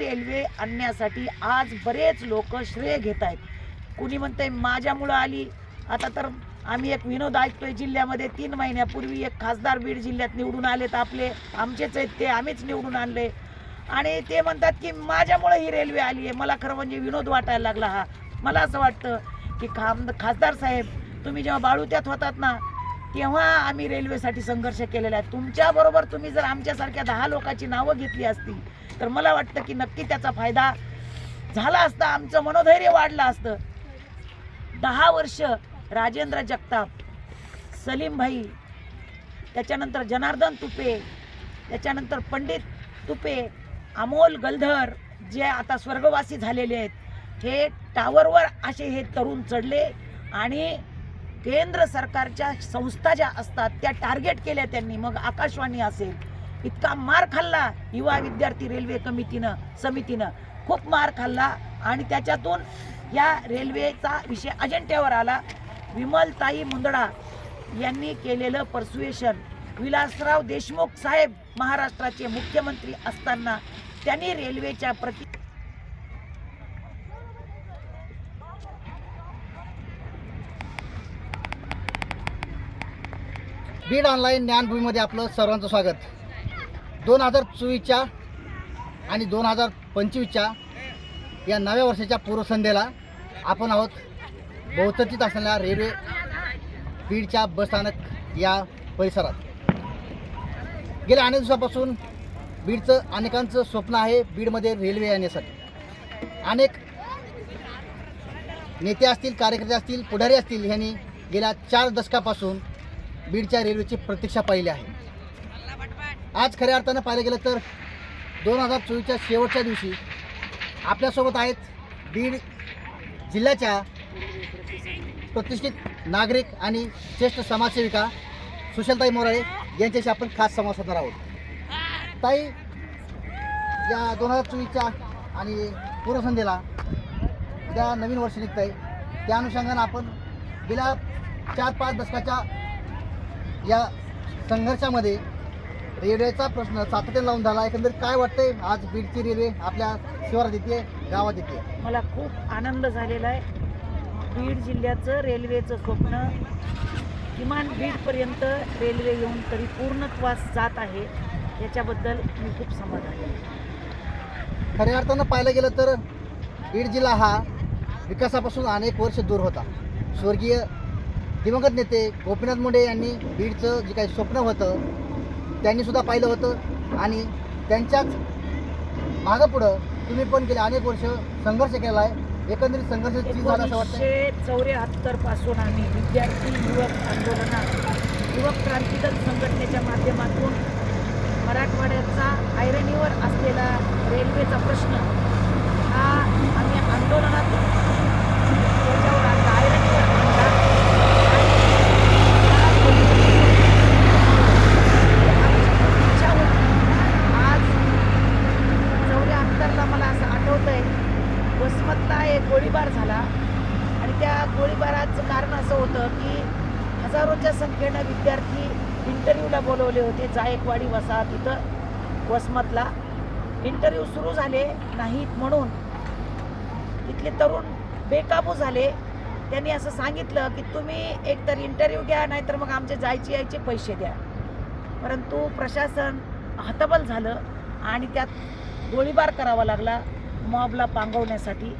Railway आणण्यासाठी आज बरेच लोक श्रेय घेत आहेत. कुणी म्हणते माझ्यामुळं आली. आता तर आम्ही एक विनोद ऐकतोय जिल्ह्यामध्ये. तीन महिन्यापूर्वी एक खासदार बीड जिल्ह्यात निवडून आले तर आपले. आमचेच आहेत ते आम्हीच निवडून आणले. आणि ते म्हणतात की माझ्यामुळं ही रेल्वे आली आहे. मला खरं म्हणजे विनोद वाटायला लागला हा. मला असं वाटतं की खाम खासदार साहेब तुम्ही जेव्हा बाळूत्यात होतात ना तेव्हा आम्ही रेल्वेसाठी संघर्ष केलेला आहे. तुमच्याबरोबर तुम्ही जर आमच्यासारख्या दहा लोकांची नावं घेतली असती तर मला वाटतं की नक्की त्याचा फायदा झाला असता आमचं मनोधैर्य वाढलं असतं. दहा वर्ष राजेंद्र जगताप सलीम भाई त्याच्यानंतर जनार्दन तुपे त्याच्यानंतर पंडित तुपे अमोल गलधर जे आता स्वर्गवासी झालेले आहेत हे टावरवर असे हे तरुण चढले आणि केंद्र सरकारच्या संस्था ज्या असतात त्या टार्गेट केल्या त्यांनी. मग आकाशवाणी असेल इतका मार खाल्ला युवा विद्यार्थी रेल्वे कमिटीनं समितीनं. खूप मार खाल्ला आणि त्याच्यातून या रेल्वेचा विषय अजेंट्यावर आला. विमलताई मुंदडा यांनी केलेलं परसुएशन विलासराव देशमुख साहेब महाराष्ट्राचे मुख्यमंत्री असताना त्यांनी रेल्वेच्या प्रति बीड ऑनलाईन ज्ञानभूमीमध्ये आपलं सर्वांचं स्वागत. दोन हजार चोवीसच्या आणि दोन हजार पंचवीसच्या या नव्या वर्षाच्या पूर्वसंध्येला आपण आहोत बहुचर्चित असलेल्या रेल्वे बीडच्या बसस्थानक या परिसरात. गेल्या अनेक दिवसापासून बीडचं अनेकांचं स्वप्न आहे बीडमध्ये रेल्वे येण्यासाठी. अनेक नेते असतील कार्यकर्ते असतील पुढारी असतील यांनी गेल्या चार दशकापासून बीडच्या रेल्वेची प्रतीक्षा पाहिली आहे. आज खऱ्या अर्थानं पाहिलं गेलं तर दोन हजार चोवीसच्या शेवटच्या दिवशी आपल्यासोबत आहेत बीड जिल्ह्याच्या प्रतिष्ठित नागरिक आणि ज्येष्ठ समाजसेविका सुशलताई मोराळे यांच्याशी आपण खास संवाद साधणार आहोत. ताई या दोन हजार चोवीसच्या आणि पूर्वसंध्येला उद्या नवीन वर्ष निघत आहे त्या अनुषंगानं आपण गेल्या चार पाच दशकाच्या या संघर्षामध्ये रेल्वेचा प्रश्न सातत्याने लावून झाला. एकंदरीत काय वाटतंय? आज बीडची रेल्वे आपल्या शिवारात येते गावात येते. मला खूप आनंद झालेला आहे. बीड जिल्ह्याचं रेल्वेचं स्वप्न किमान बीडपर्यंत रेल्वे येऊन तरी पूर्णत्वास जात आहे याच्याबद्दल मी खूप समाधानी आहे. खऱ्या अर्थानं पाहायला गेलं तर बीड जिल्हा हा विकासापासून अनेक वर्ष दूर होता. स्वर्गीय दिवंगत नेते गोपीनाथ मुंडे यांनी बीडचं जे काही स्वप्न होतं त्यांनी सुद्धा पाहिलं होतं. आणि त्यांच्याच मागं पुढं तुम्ही पण गेले अनेक वर्ष संघर्ष केला आहे एकंदरीत संघर्ष झाला असं वाटतं चौऱ्याहत्तरपासून आम्ही विद्यार्थी युवक आंदोलनात युवक क्रांतीदल संघटनेच्या माध्यमातून मराठवाड्याचा ऐरणीवर असलेला रेल्वेचा प्रश्न हा आम्ही आंदोलनातून त्याच्यावर आणला ऐरणीवर आणला आणि आमची इच्छा होती आज चौऱ्याहत्तरला मला असं आठवतंय वसमतला एक गोळीबार झाला आणि त्या गोळीबाराचं कारण असं होतं की हजारोच्या संख्येनं विद्यार्थी इंटरव्ह्यूला बोलवले जायकवाडी वसाहत. इथं वसमतला इंटरव्ह्यू सुरू झाले नाहीत म्हणून. तिथले तरुण बेकाबू झाले. त्यांनी असं सांगितलं की तुम्ही एकतर इंटरव्ह्यू घ्या नाहीतर मग आमचे जायचे यायचे पैसे द्या. परंतु प्रशासन हतबल झालं आणि त्यात गोळीबार करावा लागला मॉबला पांगवण्यासाठी.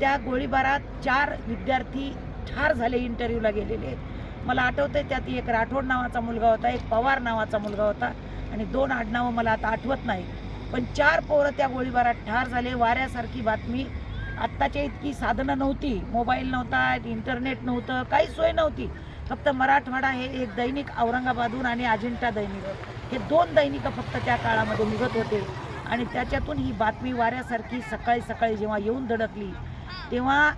त्या गोळीबारात चार विद्यार्थी ठार झाले इंटरव्ह्यूला गेलेले. मला आठवतंय त्यात एक राठोड नावाचा मुलगा होता एक पवार नावाचा मुलगा होता आणि दोन आडनावं मला आता आठवत नाही. पण चार पोरं त्या गोळीबारात ठार झाले. वाऱ्यासारखी बातमी. आत्ताच्या इतकी साधनं नव्हती. मोबाईल नव्हता इंटरनेट नव्हतं काही सोय नव्हती. फक्त मराठवाडा हे एक दैनिक औरंगाबादहून आणि अजिंठा दैनिक. हे दोन दैनिकं फक्त त्या काळामध्ये निघत होते. आणि त्याच्यातून ही बातमी वाऱ्यासारखी सकाळी सकाळी जेव्हा येऊन धडकली तेव्हा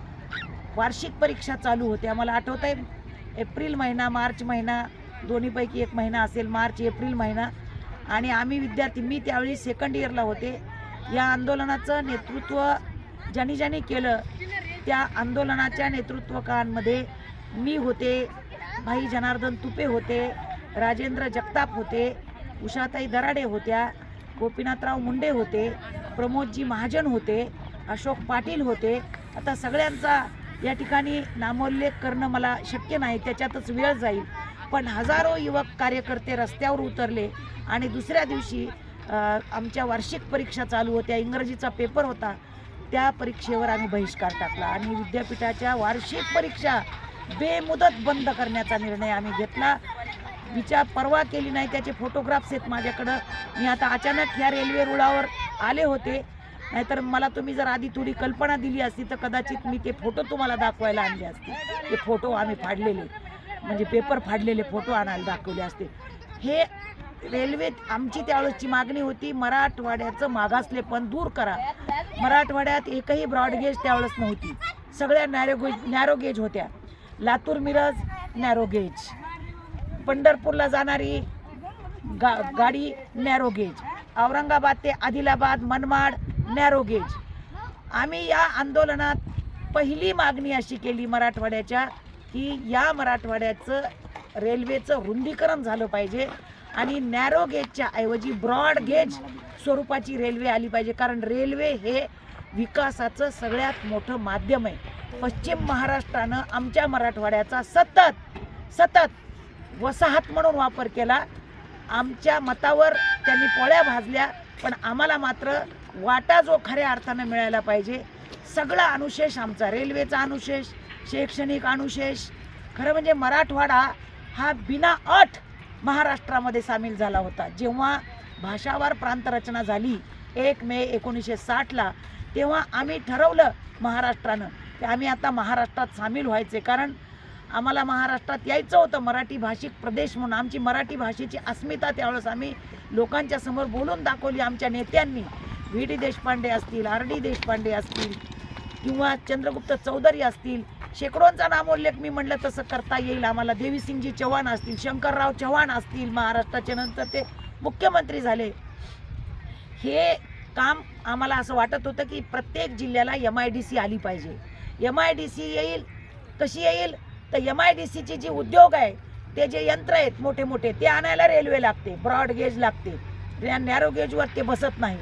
वार्षिक परीक्षा चालू होत्या. मला आठवत आहे एप्रिल महिना मार्च महिना दोन्हीपैकी एक महिना असेल मार्च एप्रिल महिना. आणि आम्ही विद्यार्थी मी त्यावेळी सेकंड इयरला होते. या आंदोलनाचं नेतृत्व ज्यांनी ज्यांनी केलं त्या आंदोलनाच्या नेतृत्वकांमध्ये मी होते भाई जनार्दन तुपे होते राजेंद्र जगताप होते उषाताई दराडे होत्या गोपीनाथराव मुंडे होते प्रमोदजी महाजन होते अशोक पाटील होते. आता सगळ्यांचा या ठिकाणी नामोल्लेख करणं मला शक्य नाही त्याच्यातच वेळ जाईल. पण हजारो युवक कार्यकर्ते रस्त्यावर उतरले आणि दुसऱ्या दिवशी आमच्या वार्षिक परीक्षा चालू होत्या इंग्रजीचा पेपर होता त्या परीक्षेवर आम्ही बहिष्कार टाकला आणि विद्यापीठाच्या वार्षिक परीक्षा बेमुदत बंद करण्याचा निर्णय आम्ही घेतला. विचार परवा केली नाही त्याचे फोटोग्राफ्स आहेत माझ्याकडं. मी आता अचानक ह्या रेल्वे रुळावर आले होते. नाहीतर मला तुम्ही जर आधी थोडी कल्पना दिली असती तर कदाचित मी ते फोटो तुम्हाला दाखवायला आणले असते. ते फोटो आम्ही फाडलेले. म्हणजे पेपर फाडलेले फोटो आणायला दाखवले असते. हे रेल्वेत आमची त्यावेळेसची मागणी होती मराठवाड्याचं मागासलेपण दूर करा. मराठवाड्यात एकही ब्रॉडगेज त्यावेळेस नव्हती. सगळ्या नॅरोगेज नॅरोगेज होत्या. लातूर मिरज नॅरोगेज पंढरपूरला जाणारी गा गाडी नॅरोगेज औरंगाबाद ते आदिलाबाद मनमाड नॅरो गेज आम्ही या आंदोलनात पहिली मागणी अशी केली मराठवाड्याच्या की या मराठवाड्याचं रेल्वेचं रुंदीकरण झालं पाहिजे आणि नॅरो गेजच्या ऐवजी ब्रॉड गेज स्वरूपाची रेल्वे आली पाहिजे. कारण रेल्वे हे विकासाचं सगळ्यात मोठं माध्यम आहे. पश्चिम महाराष्ट्रानं आमच्या मराठवाड्याचा सतत सतत वसाहत म्हणून वापर केला. आमच्या मतावर त्यांनी पोळ्या भाजल्या पण आम्हाला मात्र वाटा जो खऱ्या अर्थानं मिळायला पाहिजे. सगळा अनुशेष आमचा रेल्वेचा अनुशेष शैक्षणिक अनुशेष खरं म्हणजे मराठवाडा हा बिना अट महाराष्ट्रामध्ये सामील झाला होता. जेव्हा भाषावार प्रांतरचना झाली एक मे एकोणीसशे साठला तेव्हा आम्ही ठरवलं महाराष्ट्रानं की आम्ही आता महाराष्ट्रात सामील व्हायचे. कारण आम्हाला महाराष्ट्रात यायचं होतं मराठी भाषिक प्रदेश म्हणून. आमची मराठी भाषेची अस्मिता त्यावेळेस आम्ही लोकांच्या समोर बोलून दाखवली आमच्या नेत्यांनी. व्ही डी देशपांडे असतील आर डी देशपांडे असतील किंवा चंद्रगुप्त चौधरी असतील शेकडोंचा नामोल्लेख मी म्हणलं तसं करता येईल. आम्हाला देवीसिंगजी चव्हाण असतील शंकरराव चव्हाण असतील महाराष्ट्राचे नंतर ते मुख्यमंत्री झाले. हे काम आम्हाला असं वाटत होतं की प्रत्येक जिल्ह्याला एम आय डी सी आली पाहिजे. एम आय डी सी येईल कशी येईल? तर एम आय डी सीचे जे उद्योग आहे ते जे यंत्र आहेत मोठे मोठे ते आणायला रेल्वे लागते ब्रॉड गेज लागते. नॅरो गेजवर ते बसत नाही.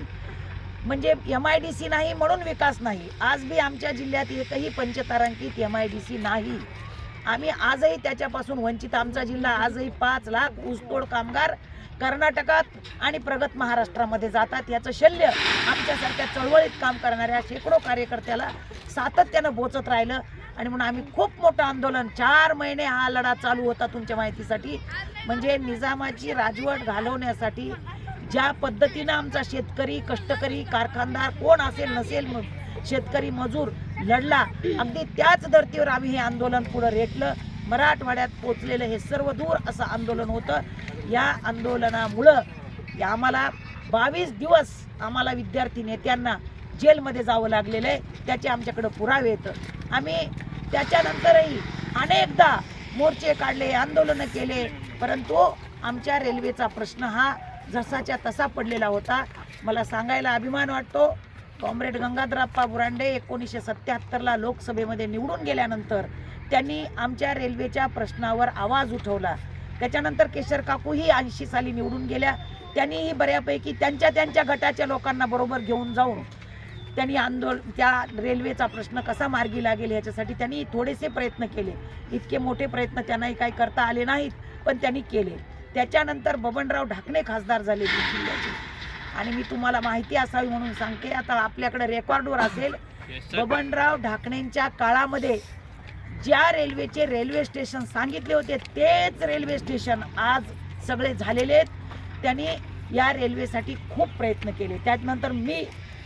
म्हणजे एम आय डी सी नाही म्हणून विकास नाही. आज बी आमच्या जिल्ह्यात एकही पंचतारांकित एम आय डी सी नाही. आम्ही आजही त्याच्यापासून वंचित आमचा जिल्हा आजही पाच लाख ऊसतोड कामगार कर्नाटकात आणि प्रगत महाराष्ट्रामध्ये जातात. याचं शल्य आमच्यासारख्या चळवळीत काम करणाऱ्या शेकडो कार्यकर्त्याला सातत्यानं बोचत राहिलं आणि म्हणून आम्ही खूप मोठं आंदोलन. चार महिने हा लढा चालू होता तुमच्या माहितीसाठी. म्हणजे निजामाची राजवट घालवण्यासाठी ज्या पद्धतीनं आमचा शेतकरी कष्टकरी कारखानदार कोण असेल नसेल मग शेतकरी मजूर लढला अगदी त्याच धर्तीवर आम्ही हे आंदोलन पुढं रेटलं. मराठवाड्यात पोचलेलं हे सर्व दूर असं आंदोलन होतं. या आंदोलनामुळं आम्हाला बावीस दिवस आम्हाला विद्यार्थी नेत्यांना जेलमध्ये जावं लागलेलं आहे. त्याचे आमच्याकडं पुरावे येतं आम्ही त्याच्यानंतरही अनेकदा मोर्चे काढले आंदोलनं केले परंतु आमच्या रेल्वेचा प्रश्न हा जसाच्या तसा पडलेला होता. मला सांगायला अभिमान वाटतो. कॉम्रेड गंगाधरप्पा बुरांडे एकोणीसशे सत्याहत्तरला लोकसभेमध्ये निवडून गेल्यानंतर त्यांनी आमच्या रेल्वेच्या प्रश्नावर आवाज उठवला. त्याच्यानंतर केशर काकूही ऐंशी साली निवडून गेल्या. त्यांनीही बऱ्यापैकी त्यांच्या त्यांच्या गटाच्या लोकांना बरोबर घेऊन जाऊन त्यांनी आंदोलन त्या रेल्वेचा प्रश्न कसा मार्गी लागेल याच्यासाठी त्यांनी थोडेसे प्रयत्न केले. इतके मोठे प्रयत्न त्यांनाही काही करता आले नाहीत पण त्यांनी केले. त्याच्यानंतर बबनराव ढाकणे खासदार झाले जिल्ह्याचे. आणि मी तुम्हाला माहिती असावी म्हणून सांगते आता आपल्याकडे रेकॉर्डवर असेल बबनराव ढाकणेंच्या काळामध्ये ज्या रेल्वेचे रेल्वे स्टेशन सांगितले होते तेच रेल्वे स्टेशन आज सगळे झालेले आहेत. त्यांनी या रेल्वेसाठी खूप प्रयत्न केले. त्यानंतर मी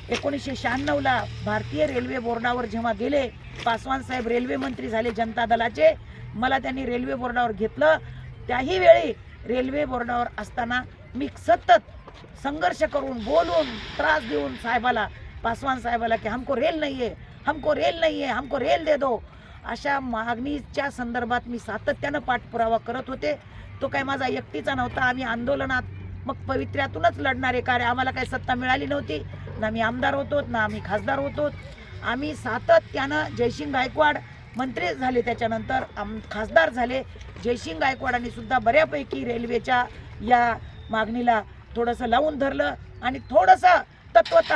एकोणीसशे शहाण्णवला भारतीय रेल्वे बोर्डावर जेव्हा गेले पासवान साहेब रेल्वे मंत्री झाले जनता दलाचे मला त्यांनी रेल्वे बोर्डावर घेतलं. त्याही वेळी रेल्वे बोर्डावर असताना मी सतत संघर्ष करून बोलून त्रास देऊन साहेबाला पासवान साहेबाला की हमको रेल नाही आहे हमको रेल नाही आहे हमको रेल दे दो. अशा मागणीच्या संदर्भात मी सातत्यानं पाठपुरावा करत होते. तो काय माझा एकटीचा नव्हता. आम्ही आंदोलनात मग पवित्र्यातूनच लढणारे कार्य आम्हाला काही सत्ता मिळाली नव्हती. ना मी आमदार होतो ना आम्ही खासदार होतो. आम्ही सातत्यानं जयसिंग गायकवाड मंत्री झाले त्याच्यानंतर आम खासदार झाले. जयसिंग गायकवाडांनी सुद्धा बऱ्यापैकी रेल्वेच्या या मागणीला थोडंसं लावून धरलं आणि थोडंसं तत्वत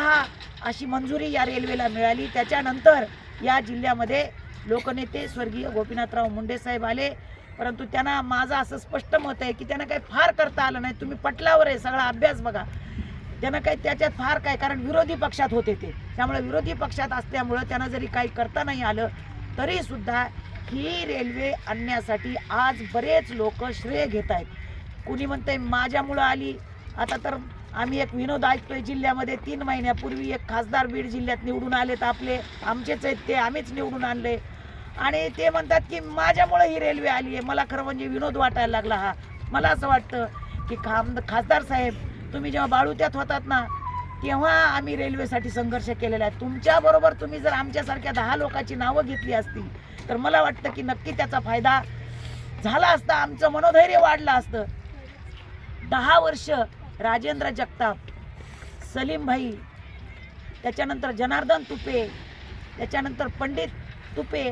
अशी मंजुरी या रेल्वेला मिळाली. त्याच्यानंतर या जिल्ह्यामध्ये लोकनेते स्वर्गीय गोपीनाथराव मुंडे साहेब आले. परंतु त्यांना माझं असं स्पष्ट मत आहे की त्यांना काही फार करता आलं नाही. तुम्ही पटलावर आहे सगळा अभ्यास बघा. त्यांना काही त्याच्यात फार काय कारण विरोधी पक्षात होते ते. त्यामुळे विरोधी पक्षात असल्यामुळं त्यांना जरी काही करता नाही आलं तरी सुद्धा ही रेल्वे आणण्यासाठी आज बरेच लोक श्रेय घेत आहेत. कुणी म्हणते माझ्यामुळं आली. आता तर आम्ही एक विनोद ऐकतोय जिल्ह्यामध्ये तीन महिन्यापूर्वी एक खासदार बीड जिल्ह्यात निवडून आलेत आपले. आमचेच आहेत ते आम्हीच निवडून आणले. आणि ते म्हणतात की माझ्यामुळं ही रेल्वे आली आहे. मला खरं म्हणजे विनोद वाटायला लागला हा. मला असं वाटतं की खाम खासदार साहेब तुम्ही जेव्हा बाळूत्यात होतात ना तेव्हा आम्ही रेल्वेसाठी संघर्ष केलेला आहे? तुमच्याबरोबर तुम्ही जर आमच्यासारख्या दहा लोकांची नावं घेतली असती तर मला वाटतं की नक्की त्याचा फायदा झाला असता आमचं मनोधैर्य वाढलं असतं. दहा वर्ष राजेंद्र जगताप सलीम भाई त्याच्यानंतर जनार्दन तुपे त्याच्यानंतर पंडित तुपे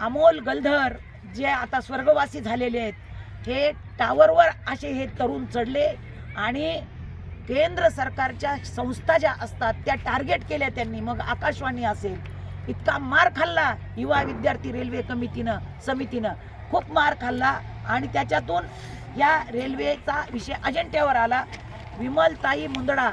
अमोल गलधर जे आता स्वर्गवासी झालेले आहेत हे टावरवर असे हे तरुण चढले आणि केंद्र सरकारच्या संस्था ज्या असतात त्या टार्गेट केल्या त्यांनी. मग आकाशवाणी असेल इतका मार खाल्ला युवा विद्यार्थी रेल्वे कमिटीनं समितीनं. खूप मार खाल्ला आणि त्याच्यातून या रेल्वेचा विषय अजेंट्यावर आला. विमलताई मुंदडा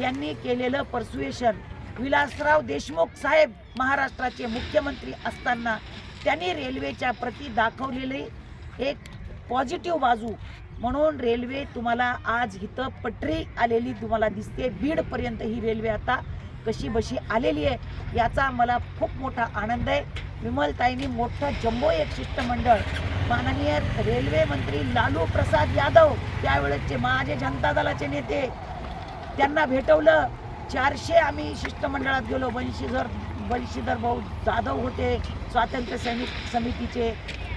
यांनी केलेलं परसुएशन विलासराव देशमुख साहेब महाराष्ट्राचे मुख्यमंत्री असताना त्यांनी रेल्वेच्या प्रती दाखवलेली एक पॉझिटिव्ह बाजू. म्हणून रेल्वे तुम्हाला आज इथं पटरी आलेली तुम्हाला दिसते. बीडपर्यंत ही रेल्वे आता कशी बशी आलेली आहे याचा मला खूप मोठा आनंद आहे. विमलताईंनी मोठं जम्बो एक शिष्टमंडळ माननीय रेल्वे मंत्री लालू प्रसाद यादव त्यावेळेसचे माझे जनता दलाचे नेते त्यांना भेटवलं. चारशे आम्ही शिष्टमंडळात गेलो. बंशीधर बंशीधर भाऊ जाधव होते स्वातंत्र्य सैनिक समितीचे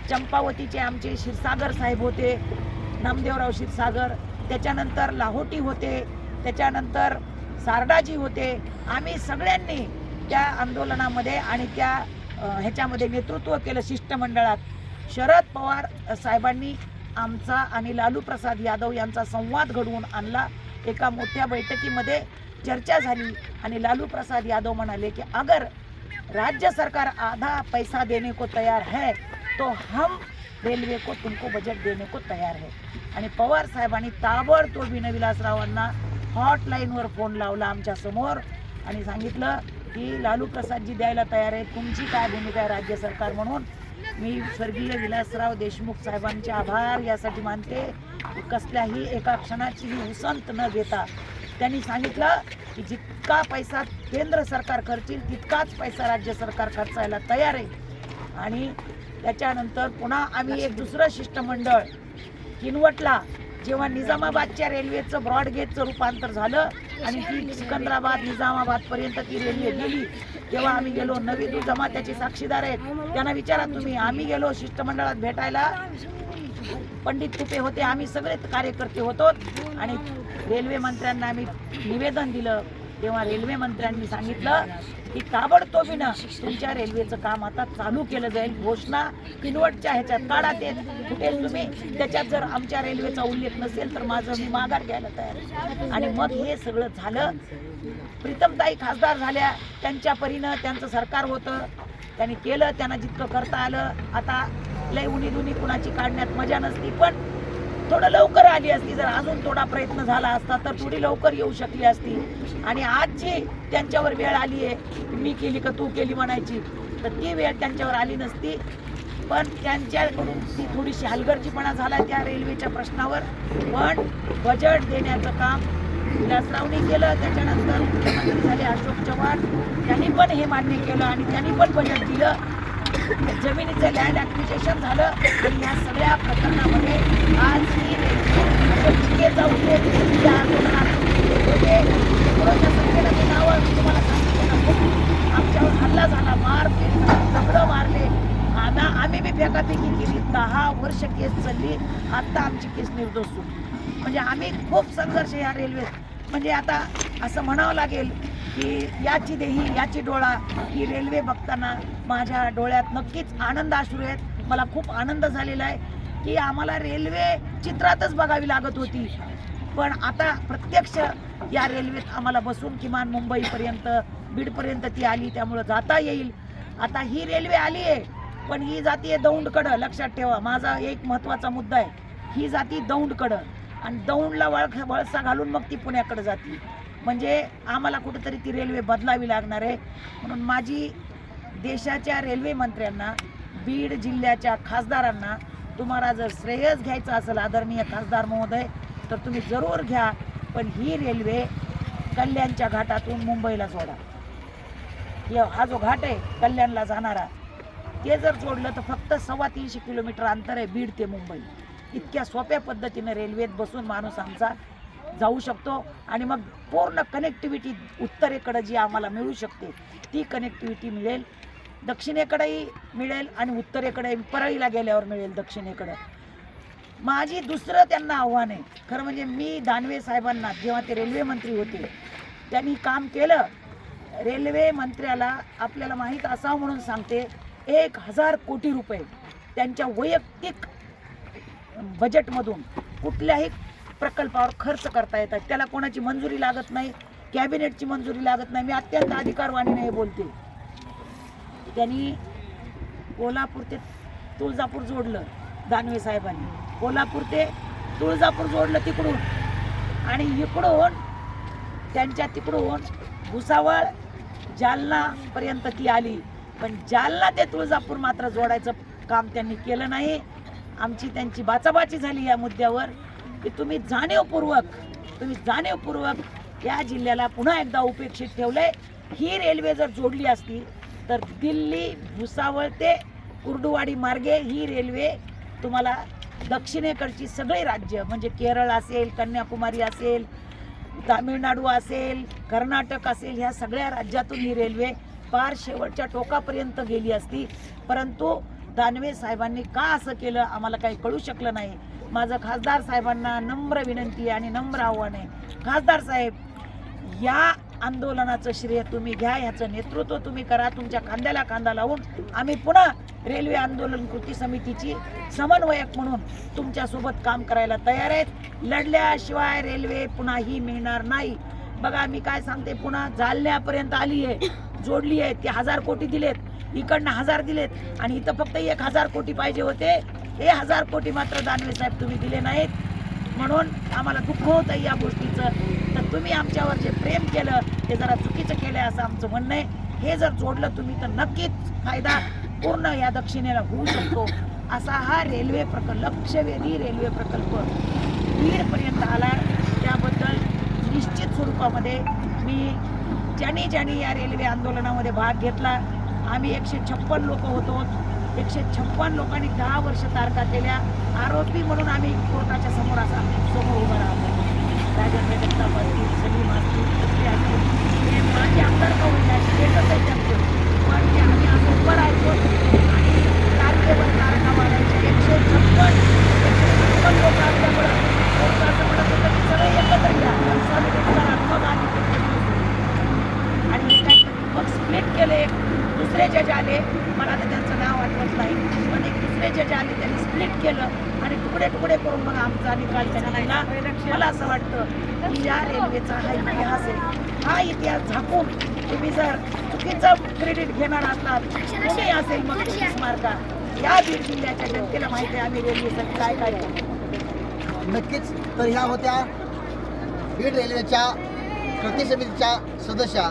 चंपावतीचे आमचे क्षीरसागर साहेब होते नामदेवराव क्षीरसागर त्याच्यानंतर लाहोटी होते त्याच्यानंतर सारडाजी होते. आम्ही सगळ्यांनी त्या आंदोलनामध्ये आणि त्या ह्याच्यामध्ये नेतृत्व केलं शिष्टमंडळात. शरद पवार साहेबांनी आमचा आणि लालू प्रसाद यादव यांचा संवाद घडवून आणला. एका मोठ्या बैठकीमध्ये चर्चा झाली आणि लालू प्रसाद यादव म्हणाले की अगर राज्य सरकार आधा पैसा देने को तयार है तो हम रेल्वे को तुमको बजट देने को तयार है. आणि पवार साहेबांनी ताबडतोब विनविलासरावांना हॉटलाईनवर फोन लावला आमच्यासमोर आणि सांगितलं की लालू प्रसादजी द्यायला तयार आहे तुमची काय भूमिका आहे राज्य सरकार म्हणून? मी स्वर्गीय विलासराव देशमुख साहेबांचे आभार यासाठी मानते. कसल्याही एका क्षणाचीही उसंत न घेता त्यांनी सांगितलं की जितका पैसा केंद्र सरकार खर्चील तितकाच पैसा राज्य सरकार खर्चायला तयार आहे. आणि त्याच्यानंतर पुन्हा आम्ही एक दुसरं शिष्टमंडळ किनवटला जेव्हा निजामाबादच्या रेल्वेचं ब्रॉडगेजचं रूपांतर झालं आणि ती सिकंदराबाद निजामाबादपर्यंत ती रेल्वे गेली तेव्हा आम्ही गेलो. नवी जमात्याचे साक्षीदार आहेत. त्यांना विचारा तुम्ही आम्ही गेलो शिष्टमंडळात भेटायला. पंडित तुपे होते आम्ही सगळे कार्यकर्ते होतो आणि रेल्वे मंत्र्यांना आम्ही निवेदन दिलं. तेव्हा रेल्वे मंत्र्यांनी सांगितलं की ताबडतोबीनं तुमच्या रेल्वेचं काम आता चालू केलं जाईल. घोषणा किनवटच्या ह्याच्यात काढा ते कुठेल तुम्ही? त्याच्यात जर आमच्या रेल्वेचा उल्लेख नसेल तर माझं मी माघार घ्यायला तयार आणि मग हे सगळं झालं. प्रीतमताई खासदार झाल्या. त्यांच्या परीनं त्यांचं सरकार होतं. त्यांनी केलं. त्यांना जितकं करता आलं. आता लय उनी दुनी कुणाची काढण्यात मजा नसती. पण थोडं लवकर आली असती जर अजून थोडा प्रयत्न झाला असता तर थोडी लवकर येऊ शकली असती. आणि आज जी त्यांच्यावर वेळ आली आहे मी केली का तू केली म्हणायची. तर ती वेळ त्यांच्यावर आली नसती. पण त्यांच्याकडून ती थोडीशी हलगर्जीपणा झाला त्या रेल्वेच्या प्रश्नावर. पण बजेट देण्याचं काम विलासरावनी केलं. त्याच्यानंतर मुख्यमंत्री झाले अशोक चव्हाण. त्यांनी पण हे मान्य केलं आणि त्यांनी पण बजेट दिलं. जमिनीचं लँड ॲक्विजेशन झालं आणि या सगळ्या प्रकरणामध्ये आज ही रेल्वे टीकेचा उल्लेख या आंदोलनात होते ते नावं तुम्हाला सांगितलं खूप आमच्यावर हल्ला झाला. मार दगडं मारले. आता आम्ही बी फेकाफेकी केली. दहा वर्ष केस चालली. आत्ता आमची केस निर्दोष सुटली म्हणजे आम्ही खूप संघर्ष या रेल्वेत म्हणजे आता असं म्हणावं लागेल की याची देही याची डोळा ही रेल्वे बघताना माझ्या डोळ्यात नक्कीच आनंद अश्रू आहेत. मला खूप आनंद झालेला आहे की आम्हाला रेल्वे चित्रातच बघावी लागत होती. पण आता प्रत्यक्ष या रेल्वेत आम्हाला बसून किमान मुंबईपर्यंत बीडपर्यंत ती आली त्यामुळं जाता येईल. आता ही रेल्वे आली आहे पण ही जाती आहे दौंडकडं लक्षात ठेवा. माझा एक महत्त्वाचा मुद्दा आहे ही जाती दौंडकडं. आणि दौंडला वळ वळसा घालून मग ती पुण्याकडं जाती. म्हणजे आम्हाला कुठंतरी ती रेल्वे बदलावी लागणार आहे. म्हणून माझी देशाच्या रेल्वे मंत्र्यांना बीड जिल्ह्याच्या खासदारांना तुम्हाला जर श्रेयस घ्यायचं असेल आदरणीय खासदार महोदय तर तुम्ही जरूर घ्या. पण ही रेल्वे कल्याणच्या घाटातून मुंबईला सोडा. हा जो घाट आहे कल्याणला जाणारा ते जर जोडलं तर फक्त सव्वा तीनशे किलोमीटर अंतर आहे बीड ते मुंबई. इतक्या सोप्या पद्धतीने रेल्वेत बसून माणूस आमचा जाऊ शकतो आणि मग पूर्ण कनेक्टिव्हिटी उत्तरेकडं जी आम्हाला मिळू शकते ती कनेक्टिव्हिटी मिळेल दक्षिणेकडेही मिळेल आणि उत्तरेकडे परळीला गेल्यावर मिळेल दक्षिणेकडं. माझी दुसरं त्यांना आव्हान आहे खरं म्हणजे मी दानवे साहेबांना जेव्हा ते रेल्वे मंत्री होते त्यांनी काम केलं. रेल्वे मंत्र्याला आपल्याला माहीत असावं म्हणून सांगते एक हजार कोटी रुपये त्यांच्या वैयक्तिक बजेटमधून कुठल्याही प्रकल्पावर खर्च करता येतात. त्याला कोणाची मंजुरी लागत नाही कॅबिनेटची मंजुरी लागत नाही. मी अत्यंत अधिकारवाणीने हे बोलते. त्यांनी कोल्हापूर ते तुळजापूर जोडलं दानवे साहेबांनी. कोल्हापूर ते तुळजापूर जोडलं तिकडून. आणि इकडून त्यांच्या तिकडून भुसावळ जालनापर्यंत ती आली. पण जालना ते तुळजापूर मात्र जोडायचं काम त्यांनी केलं नाही. आमची त्यांची बाचाबाची झाली या मुद्द्यावर. की तुम्ही जाणीवपूर्वक तुम्ही जाणीवपूर्वक या जिल्ह्याला पुन्हा एकदा उपेक्षित ठेवले ही रेल्वे जर जोडली असती तर दिल्ली भुसावळ ते कुर्डुवाडी मार्गे ही रेल्वे तुम्हाला दक्षिणेकडची सगळी राज्य म्हणजे केरळ असेल कन्याकुमारी असेल तामिळनाडू असेल कर्नाटक असेल ह्या सगळ्या राज्यातून ही रेल्वे पार शेवटच्या टोकापर्यंत गेली असती. परंतु दानवे साहेबांनी का असं केलं आम्हाला काही कळू शकलं नाही. माझं खासदार साहेबांना नम्र विनंती आहे आणि नम्र आव्हान आहे. खासदार साहेब या आंदोलनाचं श्रेय तुम्ही घ्या ह्याचं नेतृत्व तुम्ही करा तुमच्या खांद्याला खांदा लावून आम्ही पुन्हा रेल्वे आंदोलन कृती समितीची समन्वयक म्हणून तुमच्यासोबत काम करायला तयार आहेत. लढल्याशिवाय रेल्वे पुन्हा ही मिळणार नाही. बघा मी काय सांगते पुन्हा जालन्यापर्यंत आली आहे जोडली आहे ते हजार कोटी दिलेत इकडनं हजार दिलेत आणि इथं फक्त एक हजार कोटी पाहिजे होते. हे हजार कोटी मात्र दानवे साहेब तुम्ही दिले नाहीत. म्हणून आम्हाला दुःख होतं या गोष्टीचं. तर तुम्ही आमच्यावर जे प्रेम केलं ते जरा चुकीचं केलं असं आमचं म्हणणं आहे. हे जर जोडलं तुम्ही तर नक्कीच फायदा पूर्ण या दक्षिणेला होऊ शकतो. असा हा रेल्वे प्रकल्प लक्षवेधी रेल्वे प्रकल्प बीडपर्यंत आला त्याबद्दल निश्चित स्वरूपामध्ये मी ज्यांनी ज्यांनी या रेल्वे आंदोलनामध्ये भाग घेतला आम्ही एकशे छप्पन लोक होतो. एकशे छप्पन लोकांनी दहा वर्ष तारखा केल्या. आरोपी म्हणून आम्ही कोर्टाच्या समोर असा समोर उभं राहतो. राजेंद्र जगताप असतील सलीम असतील कुठले असतील हे माझे आमदार का होईना स्टेटस आहे त्यांचं पण ते आम्ही असं उभं राहायचो आणि तारखेवर तारखा वाढायचे एकशे छप्पन एकशे छप्पन लोक असल्यामुळं कोर्ट असं म्हणत होतं की सगळे एकत्र या कन्सॉलिडेट करा मग आम्ही ते आणि हे काय मग स्प्लिट केले दुसरे जज आले मला आता त्यांचं नाव आठवत नाही पण एक दुसरे जज आले त्यांनी स्प्लिट केलं आणि तुकडे तुकडे करून मग आमचा निकाल त्यांनी दिला मला असं वाटतं की या रेल्वेचा हा इतिहास आहे हा इतिहास झाकून तुम्ही जर चुकीचं क्रेडिट घेणार असलात तुम्ही असेल मग तुम्ही स्मारका या बीड जिल्ह्याच्या जनतेला माहिती आहे आम्ही रेल्वेसाठी काय काय? नक्कीच. तर ह्या होत्या बीड रेल्वेच्या कृती समितीच्या सदस्या.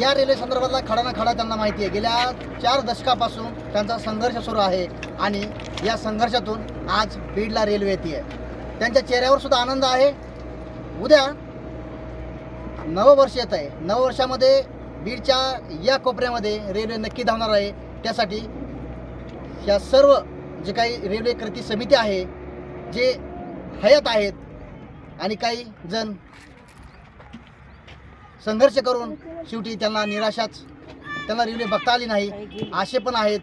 या रेल्वे संदर्भातला खडा ना खडा त्यांना माहिती आहे. गेल्या चार दशकापासून त्यांचा संघर्ष सुरू आहे आणि या संघर्षातून आज बीडला रेल्वे येते. त्यांच्या चेहऱ्यावर सुद्धा आनंद आहे. उद्या नववर्ष येत आहे. नववर्षामध्ये बीडच्या या कोपऱ्यामध्ये रेल्वे नक्की धावणार आहे. त्यासाठी ह्या सर्व जे काही रेल्वे कृती समिती आहे जे हयात आहेत आणि काही जण संघर्ष करून शेवटी त्यांना निराशाच त्यांना रेल्वे बघता आली नाही असे पण आहेत.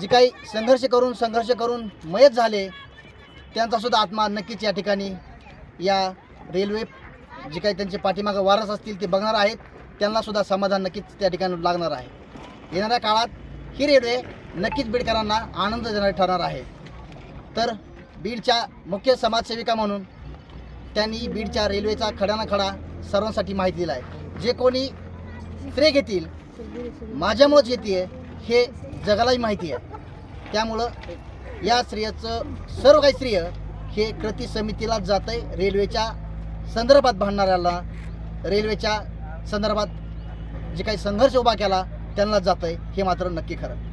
जे काही संघर्ष करून संघर्ष करून मयत झाले त्यांचासुद्धा आत्मा नक्कीच या ठिकाणी या रेल्वे जे काही त्यांचे पाठीमागं वारस असतील ते बघणार आहेत. त्यांनासुद्धा समाधान नक्कीच त्या ठिकाणी लागणार आहे. येणाऱ्या काळात ही रेल्वे नक्कीच बीडकरांना आनंद देणारी ठरणार आहे. तर बीडच्या मुख्य समाजसेविका म्हणून त्यांनी बीडच्या रेल्वेचा खडा खडा सर्वांसाठी माहिती दिला आहे जे कोणी श्रेय घेतील माझ्यामुळंच येते हे जगालाही माहिती आहे. त्यामुळं या स्त्रियाचं सर्व काही स्त्रिय हे कृती समितीला जात आहे रेल्वेच्या संदर्भात भांडणाऱ्याला रेल्वेच्या संदर्भात जे काही संघर्ष उभा केला त्यांना जात आहे हे मात्र नक्की खरं.